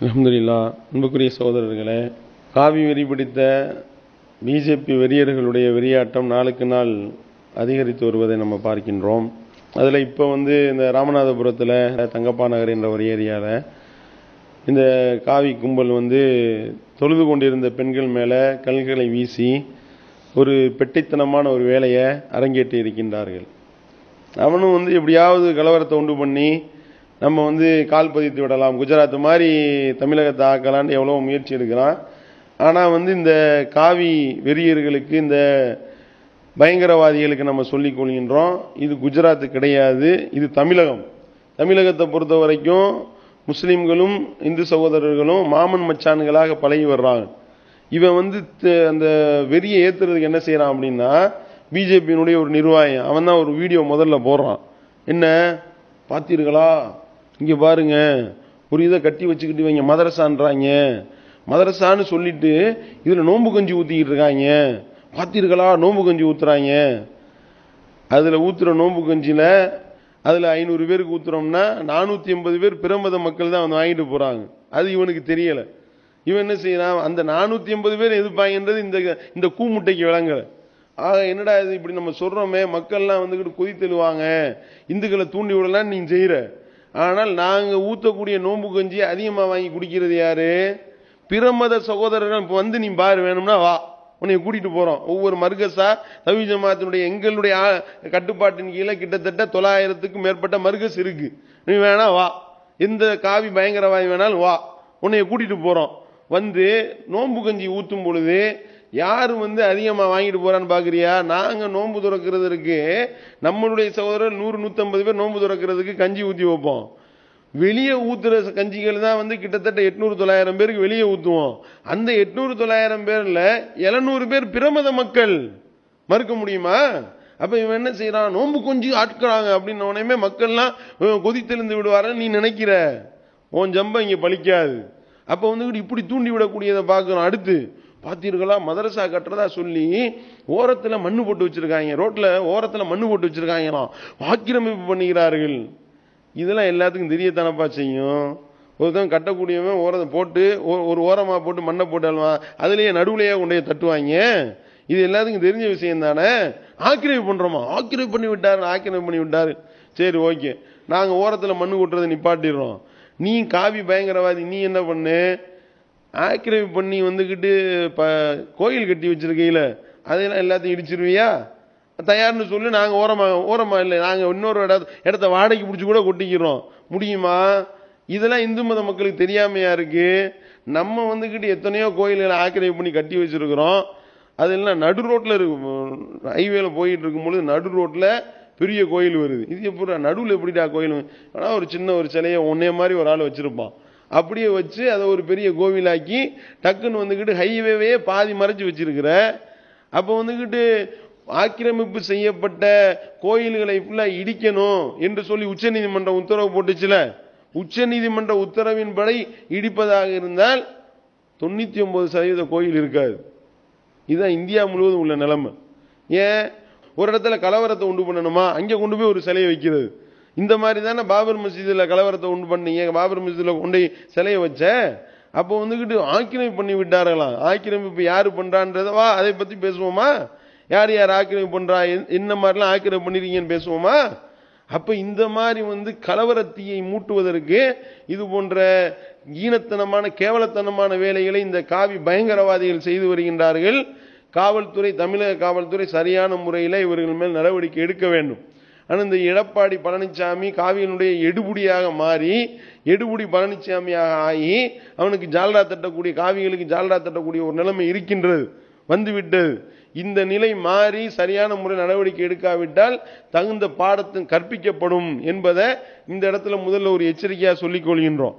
அலமதுல்லா அன்புக்குரிய சகோதரர்களே காவி வெறி பிடித்த பிஜேபி வெறியர்களுடைய வெறியாட்டம் நாளுக்கு நாள் அதிகரித்து வருவதை நம்ம பார்க்கின்றோம். அதில் இப்போ வந்து இந்த ராமநாதபுரத்தில் தங்கப்பா நகர் என்ற ஒரு ஏரியாவில் இந்த காவி கும்பல் வந்து தொழுது கொண்டிருந்த பெண்கள் மேலே கல்களை வீசி ஒரு பெட்டித்தனமான ஒரு வேலையை அரங்கேற்றி இருக்கின்றார்கள். அவனும் வந்து எப்படியாவது கலவரத்தை உண்டு பண்ணி நம்ம வந்து கால் பதித்து விடலாம். குஜராத் மாதிரி தமிழகத்தை ஆக்கலான்னு எவ்வளோ முயற்சி எடுக்கிறான். ஆனால் வந்து இந்த காவி வெறியர்களுக்கு இந்த பயங்கரவாதிகளுக்கு நம்ம சொல்லிக் கொள்கின்றோம். இது குஜராத் கிடையாது. இது தமிழகம். தமிழகத்தை பொறுத்த வரைக்கும் முஸ்லீம்களும் இந்து சகோதரர்களும் மாமன் மச்சான்களாக பழகி வர்றாங்க. இவன் வந்து த- அந்த வெறியை ஏற்றுறதுக்கு என்ன செய்கிறான் அப்படின்னா பிஜேபியினுடைய ஒரு நிர்வாகம் அவன் தான் ஒரு வீடியோ முதல்ல போடுறான். என்ன? பார்த்தீர்களா இங்கே பாருங்க ஒரு இதை கட்டி வச்சுக்கிட்டு இவங்க மதரசான்றாங்க. மதரசான்னு சொல்லிட்டு இதில் நோம்பு கஞ்சி ஊற்றிக்கிட்டு இருக்காங்க. பார்த்தீர்களா நோம்பு கஞ்சி ஊற்றுறாங்க அதில் ஊற்றுற நோன்பு கஞ்சியில் அதில் ஐநூறு பேருக்கு ஊற்றுறோம்னா நானூற்றி எண்பது பேர் பிரமத மக்கள் தான் வந்து வாங்கிட்டு போகிறாங்க அது இவனுக்கு தெரியலை. இவன் என்ன செய்யறான்? அந்த நானூற்றி எண்பது பேர் எதிர்ப்பாங்கன்றது இந்த இந்த கூமுட்டைக்கு விளங்கலை. ஆக என்னடா இது இப்படி நம்ம சொல்கிறோமே மக்கள்லாம் வந்துக்கிட்டு கொதி தெழுவாங்க இந்துக்களை தூண்டி விடலாம் நீ செய்கிற ஆனால் நாங்கள் ஊற்றக்கூடிய நோன்பு கஞ்சி அதிகமாக வாங்கி குடிக்கிறது யாரு? பிரமத சகோதரர்கள். இப்போ வந்து நீ பாரு வேணும்னா வா. உன்னை கூட்டிகிட்டு போகிறோம் ஒவ்வொரு மருகசா தவி ஜமாத்தினுடைய எங்களுடைய கட்டுப்பாட்டின் கீழே கிட்டத்தட்ட தொள்ளாயிரத்துக்கும் மேற்பட்ட மருகஸ் இருக்குது நீ வேணா வா. எந்த காவி பயங்கரவாதி வேணாலும் வா. உன்னைய கூட்டிகிட்டு போகிறோம் வந்து நோன்பு கஞ்சி ஊற்றும் பொழுது யார் வந்து அதிகமாக வாங்கிட்டு போகிறான்னு பார்க்குறியா நாங்கள் நோன்பு துறக்கிறதுக்கு நம்மளுடைய சகோதரர் நூறு நூற்றம்பது பேர் நோன்பு துறக்கிறதுக்கு கஞ்சி ஊற்றி வைப்போம். வெளியே ஊற்றுற கஞ்சிகள் தான் வந்து கிட்டத்தட்ட எட்நூறு தொள்ளாயிரம் பேருக்கு வெளியே ஊற்றுவோம் அந்த எட்நூறு தொள்ளாயிரம் பேரில் எழுநூறு பேர் பிரமத மக்கள். மறுக்க முடியுமா? அப்போ இவன் என்ன செய்கிறான் நோன்பு கொஞ்சம் ஆட்கிறாங்க அப்படின்னு உடனே மக்கள்லாம் கொதித்தெழுந்து விடுவாரன்னு நீ நினைக்கிற? உன் ஜம்பம் இங்கே பலிக்காது அப்போ வந்துக்கிட்டு இப்படி தூண்டி விடக்கூடியதை பார்க்குறோம் அடுத்து பார்த்தீர்களா? மதரசா கட்டுறதா சொல்லி ஓரத்தில் மண்ணு போட்டு வச்சுருக்காங்க. ரோட்டில் ஓரத்தில் மண்ணு போட்டு வச்சுருக்காங்களாம். ஆக்கிரமிப்பு பண்ணுகிறார்கள். இதெல்லாம் எல்லாத்துக்கும் தெரியத்தானப்பா செய்யும்? ஒருத்தன் கட்டக்கூடியவன் ஓரத்தை போட்டு ஒரு ஓரமாக போட்டு மண்ணை போட்டாலுவான் அதுலேயே நடுவுலையே கொண்டு போய் தட்டுவாங்க. இது எல்லாத்துக்கும் தெரிஞ்ச விஷயம் தானே? ஆக்கிரமிப்பு பண்ணுறோமா ஆக்கிரமிப்பு பண்ணி விட்டார் ஆக்கிரமிப்பு பண்ணி விட்டார். சரி ஓகே. நாங்கள் ஓரத்தில் மண்ணு கொட்டுறதை நிப்பாட்டிடுறோம். நீ காவி பயங்கரவாதி நீ என்ன பண்ணு? ஆக்கிரமிப்பு பண்ணி வந்துக்கிட்டு ப கோயில் கட்டி வச்சிருக்கையில அதையெல்லாம் எல்லாத்தையும் இடிச்சிருவியா? தயார்னு சொல்லி நாங்கள் ஓரமாக ஓரமாக இல்லை நாங்கள் இன்னொரு இட இடத்த வாடகைக்கு பிடிச்சி கூட கொட்டிக்கிறோம். முடியுமா? இதெல்லாம் இந்து மத மக்களுக்கு தெரியாமையா இருக்குது நம்ம வந்துக்கிட்டு எத்தனையோ கோயில்களை ஆக்கிரமிப்பு பண்ணி கட்டி வச்சுருக்குறோம். அது அதெல்லாம் நடு ரோட்டில் இருக்கு ஹைவேல போயிட்டு இருக்கும்பொழுது நடு ரோட்டில் பெரிய கோயில் வருது. இது எப்படி நடுவில் எப்படிடா கோயில் ஆனால் ஒரு சின்ன ஒரு சிலையை ஒன்றே மாதிரி ஒரு ஆள் வச்சுருப்பான். அப்படியே வச்சு அதை ஒரு பெரிய கோவிலாக்கி டக்குன்னு வந்துக்கிட்டு ஹைவேவே பாதி மறைச்சி வச்சிருக்கிற. அப்போ வந்துக்கிட்டு ஆக்கிரமிப்பு செய்யப்பட்ட கோயில்களை ஃபுல்லாக இடிக்கணும் என்று சொல்லி உச்சநீதிமன்றம் உத்தரவு போட்டுச்சுல. உச்சநீதிமன்ற உத்தரவின்படி இடிப்பதாக இருந்தால் தொண்ணூற்றி ஒன்பது சதவீத கோயில் இருக்காது. இதுதான் இந்தியா முழுவதும் உள்ள நிலைமை. ஏன்? ஒரு இடத்துல கலவரத்தை உண்டு பண்ணணுமா? அங்கே கொண்டு போய் ஒரு சிலையை வைக்கிறது. இந்த மாதிரி தானே பாபர் மசீதில் கலவரத்தை உண்டு பண்ணீங்க? பாபர் மசீதில் கொண்டு போய் சிலையை வச்ச? அப்போ வந்துக்கிட்டு ஆக்கிரமிப்பு பண்ணி விட்டார்களாம். ஆக்கிரமிப்பு யார் பண்றான்றத வா அதை பற்றி பேசுவோமா? யார் யார் ஆக்கிரமிப்பு பண்ணுறா என்- என்ன மாதிரிலாம் ஆக்கிரமிப்பு பண்ணிருக்கீங்கன்னு பேசுவோமா? அப்போ இந்த மாதிரி வந்து கலவரத்தீயை மூட்டுவதற்கு இது போன்ற ஈனத்தனமான கேவலத்தனமான வேலைகளை இந்த காவி பயங்கரவாதிகள் செய்து வருகின்றார்கள். காவல்துறை தமிழக காவல்துறை சரியான முறையில் இவர்கள் மேல் நடவடிக்கை எடுக்க வேண்டும். ஆனால் இந்த எடப்பாடி பழனிசாமி காவியனுடைய எடுபுடியாக மாறி எடுபுடி பழனிசாமியாக ஆகி அவனுக்கு ஜால்ரா தட்டக்கூடிய காவிகளுக்கு ஜால்ரா தட்டக்கூடிய ஒரு நிலைமை இருக்கின்றது வந்துவிட்டது இந்த நிலை மாறி சரியான முறை நடவடிக்கை எடுக்காவிட்டால் தகுந்த பாடத்தின் கற்பிக்கப்படும் என்பதை இந்த இடத்துல முதல்ல ஒரு எச்சரிக்கையாக சொல்லிக் கொள்கின்றோம்.